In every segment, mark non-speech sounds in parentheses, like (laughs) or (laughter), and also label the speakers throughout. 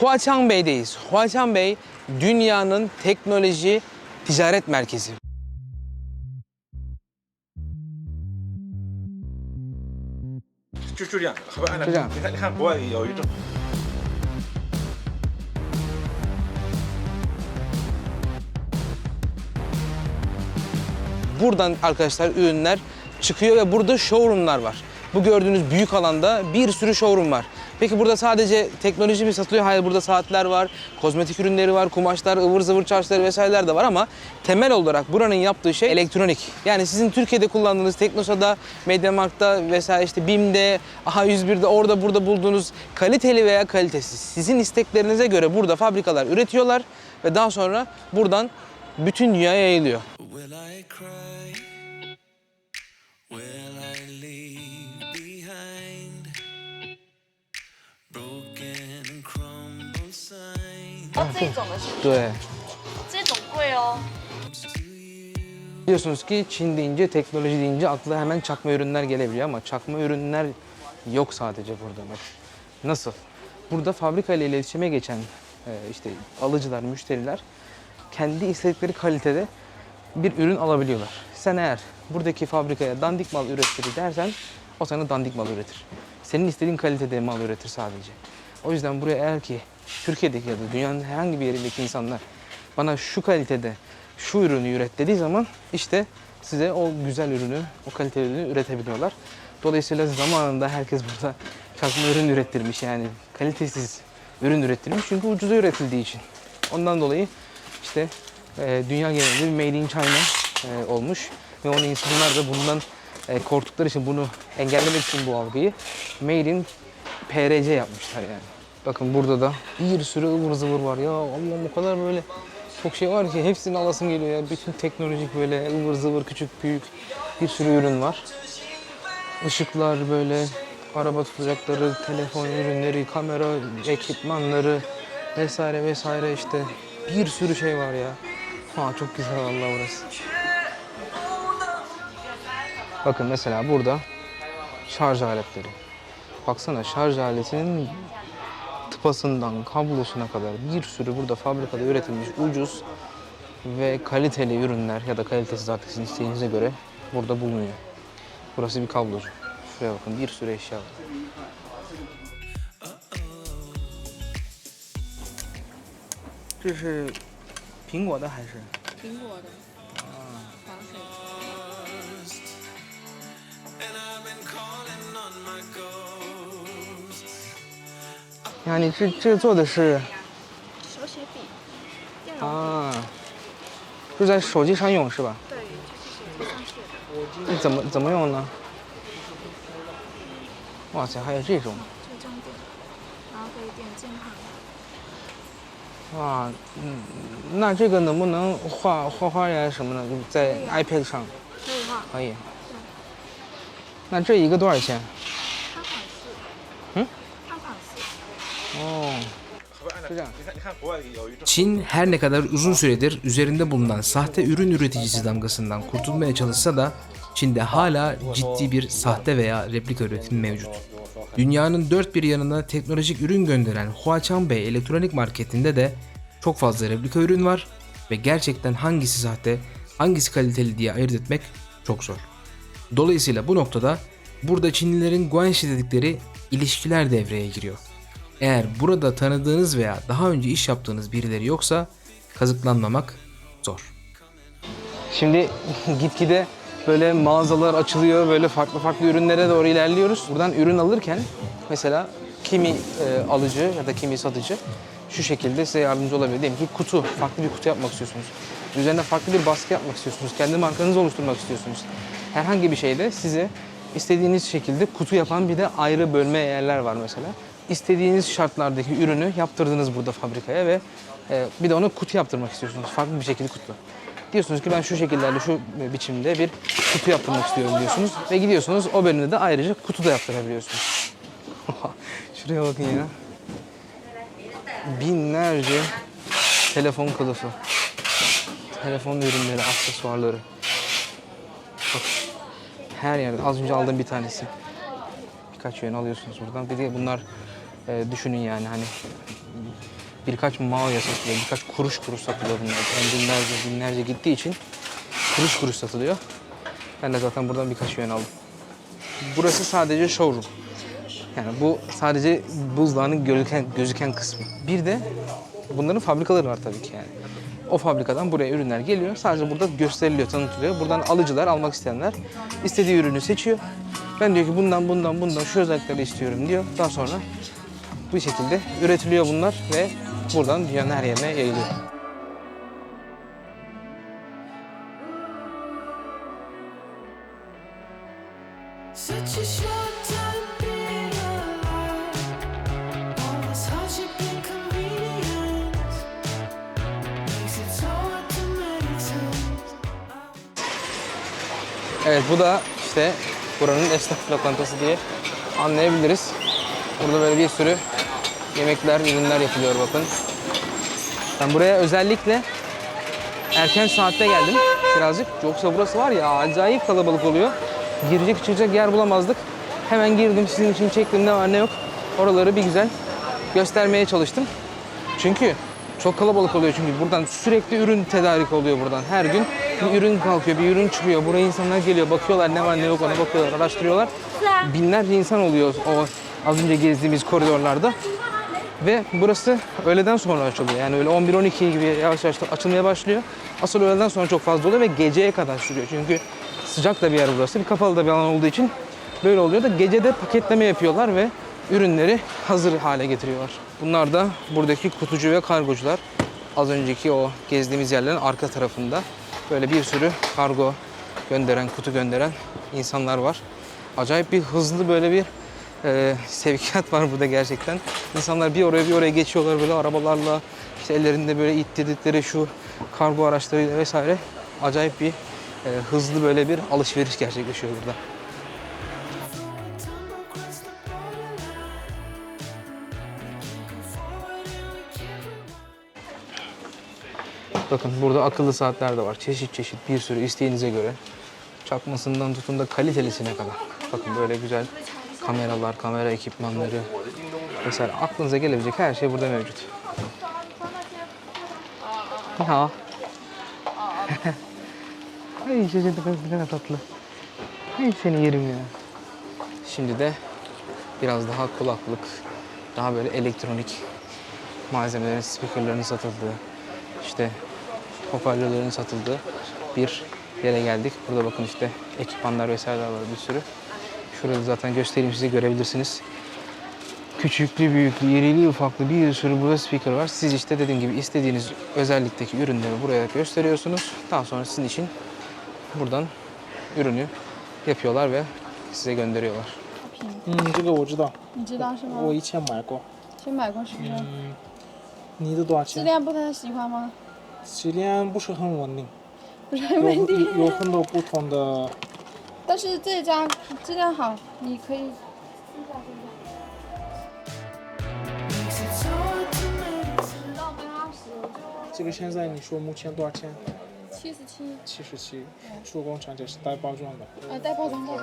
Speaker 1: Huaçang Bey'deyiz. Huaçang Bey dünyanın teknoloji ticaret merkezi. Buradan arkadaşlar ürünler çıkıyor ve burada showroomlar var. Bu gördüğünüz büyük alanda bir sürü showroom var. Peki burada sadece teknoloji mi satılıyor? Hayır burada saatler var, kozmetik ürünleri var, kumaşlar, ıvır zıvır çarşıları vesaireler de var ama temel olarak buranın yaptığı şey elektronik. Yani sizin Türkiye'de kullandığınız Teknosa'da, Mediamarkt'ta vesaire işte BİM'de, AH101'de orada burada bulduğunuz kaliteli veya kalitesiz sizin isteklerinize göre burada fabrikalar üretiyorlar ve daha sonra buradan bütün dünyaya yayılıyor.
Speaker 2: Will I cry?
Speaker 3: 这种的是
Speaker 1: 对。
Speaker 3: 这种贵哦。
Speaker 1: Biliyorsunuz ki Çin deyince, teknoloji deyince akla hemen çakma ürünler gelebiliyor ama çakma ürünler yok sadece burada. Bak. Nasıl? Burada fabrika ile iletişime geçen e, işte alıcılar, müşteriler kendi istedikleri kalitede bir ürün alabiliyorlar. Sen eğer buradaki fabrikaya dandik mal üretir dersen o sana dandik mal üretir. Senin istediğin kalitede mal üretir sadece. O yüzden buraya eğer ki Türkiye'deki ya da dünyanın herhangi bir yerindeki insanlar bana şu kalitede şu ürünü üret dediği zaman işte size o güzel ürünü, o kaliteli ürünü üretebiliyorlar. Dolayısıyla zamanında herkes burada çakma ürün ürettirmiş yani kalitesiz ürün ürettirmiş çünkü ucuza üretildiği için. Ondan dolayı işte e, dünya genelinde bir Made in China e, olmuş ve onu insanlar da bundan e, korktukları için bunu engellemek için bu algıyı Made in PRC yapmışlar yani. Bakın burada da bir sürü ıvır zıvır var ya Allah'ım o kadar böyle çok şey var ki hepsini alasım geliyor ya. Bütün teknolojik böyle ıvır zıvır küçük büyük bir sürü ürün var. Işıklar böyle araba tutacakları, telefon ürünleri, kamera ekipmanları vesaire vesaire işte bir sürü şey var ya. Ha çok güzel vallahi burası. Bakın mesela burada şarj aletleri. Baksana şarj aletinin tıpasından kablosuna kadar bir sürü burada fabrikada üretilmiş ucuz ve kaliteli ürünler ya da kalitesiz artık sizin isteğinize göre burada bulunuyor. Burası bir kablocu. Şuraya bakın bir sürü eşya var. 这是苹果的还是？
Speaker 3: 苹果的，
Speaker 1: Yani 这这做的是
Speaker 3: 手写笔，
Speaker 1: 啊，就在手机上用是吧？
Speaker 3: 对，就是手机上写的，
Speaker 1: 这怎么怎么用呢？哇塞，还有这种
Speaker 3: 就这样点，然后可以点键盘。
Speaker 1: 哇，嗯，那这个能不能画画画呀什么的，就在 iPad 上
Speaker 3: 可以画，
Speaker 1: 可以。那这一个多少钱？
Speaker 4: Çin her ne kadar uzun süredir üzerinde bulunan sahte ürün üreticisi damgasından kurtulmaya çalışsa da Çin'de hala ciddi bir sahte veya replika üretimi mevcut. Dünyanın dört bir yanına teknolojik ürün gönderen Huaqiangbei elektronik marketinde de çok fazla replika ürün var ve gerçekten hangisi sahte, hangisi kaliteli diye ayırt etmek çok zor. Dolayısıyla bu noktada burada Çinlilerin guanxi dedikleri ilişkiler devreye giriyor. Eğer burada tanıdığınız veya daha önce iş yaptığınız birileri yoksa kazıklanmamak zor.
Speaker 1: Şimdi (laughs) gitgide böyle mağazalar açılıyor, böyle farklı farklı ürünlere doğru ilerliyoruz. Buradan ürün alırken mesela kimi e, alıcı ya da kimi satıcı şu şekilde size yardımcı olabilir. Diyelim ki kutu, farklı bir kutu yapmak istiyorsunuz. Üzerine farklı bir baskı yapmak istiyorsunuz. Kendi markanızı oluşturmak istiyorsunuz. Herhangi bir şeyde size istediğiniz şekilde kutu yapan bir de ayrı bölme yerler var mesela. İstediğiniz şartlardaki ürünü yaptırdınız burada fabrikaya ve e, bir de onu kutu yaptırmak istiyorsunuz. Farklı bir şekilde kutu. Diyorsunuz ki ben şu şekillerde, şu biçimde bir kutu yaptırmak istiyorum diyorsunuz. Ve gidiyorsunuz o bölümde de ayrıca kutu da yaptırabiliyorsunuz. (laughs) Şuraya bakın ya. Binlerce telefon kılıfı. Telefon ürünleri, aksesuarları. Bak. Her yerde. Az önce aldığım bir tanesi. Birkaç yön alıyorsunuz buradan. Bir de bunlar e, düşünün yani hani birkaç mağaya satılıyor, birkaç kuruş kuruş satılıyor bunlar. Yani binlerce binlerce gittiği için kuruş kuruş satılıyor. Ben de zaten buradan birkaç yön aldım. Burası sadece showroom. Yani bu sadece buzdağının gözüken, gözüken kısmı. Bir de bunların fabrikaları var tabii ki yani. O fabrikadan buraya ürünler geliyor. Sadece burada gösteriliyor, tanıtılıyor. Buradan alıcılar, almak isteyenler istediği ürünü seçiyor. Ben diyor ki bundan, bundan, bundan şu özellikleri istiyorum diyor. Daha sonra bu şekilde üretiliyor bunlar ve buradan dünyanın her yerine yayılıyor. Evet bu da işte buranın esnaf lokantası diye anlayabiliriz. Burada böyle bir sürü yemekler, ürünler yapılıyor bakın. Ben buraya özellikle erken saatte geldim birazcık. Yoksa burası var ya acayip kalabalık oluyor. Girecek çıkacak yer bulamazdık. Hemen girdim sizin için çektim ne var ne yok. Oraları bir güzel göstermeye çalıştım. Çünkü çok kalabalık oluyor çünkü buradan sürekli ürün tedarik oluyor buradan. Her gün bir ürün kalkıyor, bir ürün çıkıyor. Buraya insanlar geliyor, bakıyorlar ne var ne yok ona bakıyorlar, araştırıyorlar. Binlerce insan oluyor o az önce gezdiğimiz koridorlarda. Ve burası öğleden sonra açılıyor. Yani öyle 11-12 gibi yavaş yavaş açılmaya başlıyor. Asıl öğleden sonra çok fazla oluyor ve geceye kadar sürüyor. Çünkü sıcak da bir yer burası. Bir kapalı da bir alan olduğu için böyle oluyor da gecede paketleme yapıyorlar ve ürünleri hazır hale getiriyorlar. Bunlar da buradaki kutucu ve kargocular. Az önceki o gezdiğimiz yerlerin arka tarafında böyle bir sürü kargo gönderen, kutu gönderen insanlar var. Acayip bir hızlı böyle bir e, sevkiyat var burada gerçekten. İnsanlar bir oraya bir oraya geçiyorlar böyle arabalarla, işte ellerinde böyle ittirdikleri şu kargo araçlarıyla vesaire. Acayip bir e, hızlı böyle bir alışveriş gerçekleşiyor burada. Bakın burada akıllı saatler de var. Çeşit çeşit bir sürü isteğinize göre. Çakmasından tutun da kalitelisine kadar. Bakın böyle güzel kameralar, kamera ekipmanları vesaire aklınıza gelebilecek her şey burada mevcut. Hao. (laughs) Ay çocuk ne kadar tatlı. Ay seni yerim ya. Şimdi de biraz daha kulaklık, daha böyle elektronik malzemelerin, speakerların satıldığı, işte hoparlörlerin satıldığı bir yere geldik. Burada bakın işte ekipmanlar vesaireler var bir sürü. Şurada zaten göstereyim size görebilirsiniz. Küçüklü, büyüklü, irili, ufaklı bir sürü burada speaker var. Siz işte dediğim gibi istediğiniz özellikteki ürünleri buraya gösteriyorsunuz. Daha sonra sizin için buradan ürünü yapıyorlar ve size gönderiyorlar.
Speaker 5: 嗯，这个我知道，
Speaker 6: 你知道是吗？
Speaker 5: 我以前买过。
Speaker 6: 去买过是不是？
Speaker 5: 你的多少
Speaker 6: 质
Speaker 5: 钱？
Speaker 6: 量不太喜欢吗？
Speaker 5: 质量不是很稳定，
Speaker 6: 不是很
Speaker 5: 有
Speaker 6: 稳定，
Speaker 5: 有有很多不同的。
Speaker 6: 但是这家质量好，你可以
Speaker 3: 十，我就
Speaker 5: 这个现在你说目前多少钱？
Speaker 6: 七十七，
Speaker 5: 七十七，出工厂就是带包装的。
Speaker 6: 呃，带包装带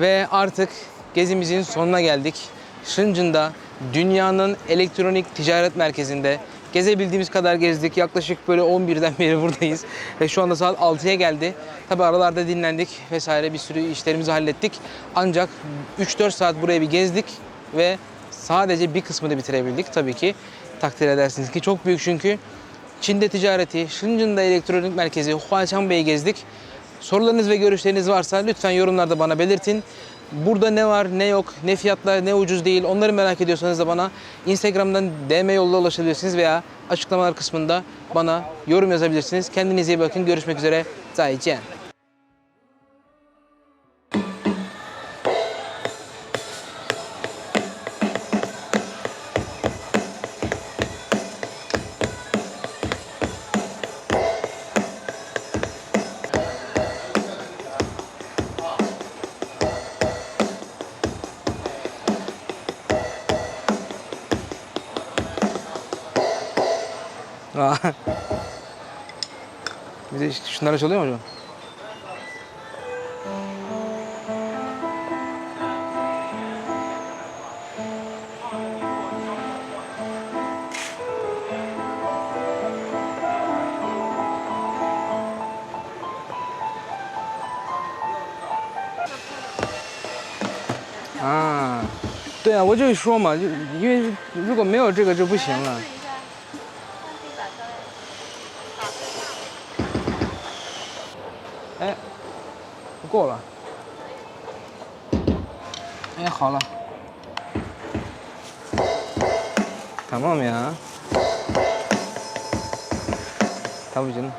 Speaker 1: Ve artık gezimizin sonuna geldik. Shenzhen'da dünyanın elektronik ticaret merkezinde gezebildiğimiz kadar gezdik. Yaklaşık böyle 11'den beri buradayız. Ve şu anda saat 6'ya geldi. Tabi aralarda dinlendik vesaire bir sürü işlerimizi hallettik. Ancak 3-4 saat burayı bir gezdik ve sadece bir kısmını bitirebildik tabii ki. Takdir edersiniz ki çok büyük çünkü. Çin'de ticareti, Shenzhen'da elektronik merkezi, Huaqiangbei'yi gezdik. Sorularınız ve görüşleriniz varsa lütfen yorumlarda bana belirtin. Burada ne var, ne yok, ne fiyatlar, ne ucuz değil onları merak ediyorsanız da bana Instagram'dan DM yoluyla ulaşabilirsiniz veya açıklamalar kısmında bana yorum yazabilirsiniz. Kendinize iyi bakın. Görüşmek üzere. Zaijian. 啊。你得去拿个小电脑去。啊，对啊，我就说嘛，就因为如果没有这个就不行了。过了。哎，好了。感冒没啊？他不行了。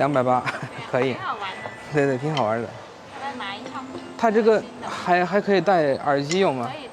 Speaker 1: 两百八，可以。
Speaker 3: 好玩的，
Speaker 1: 对对，挺好玩的。
Speaker 3: 来买一套，
Speaker 1: 它这个还还可以戴耳机用吗？
Speaker 3: 可以。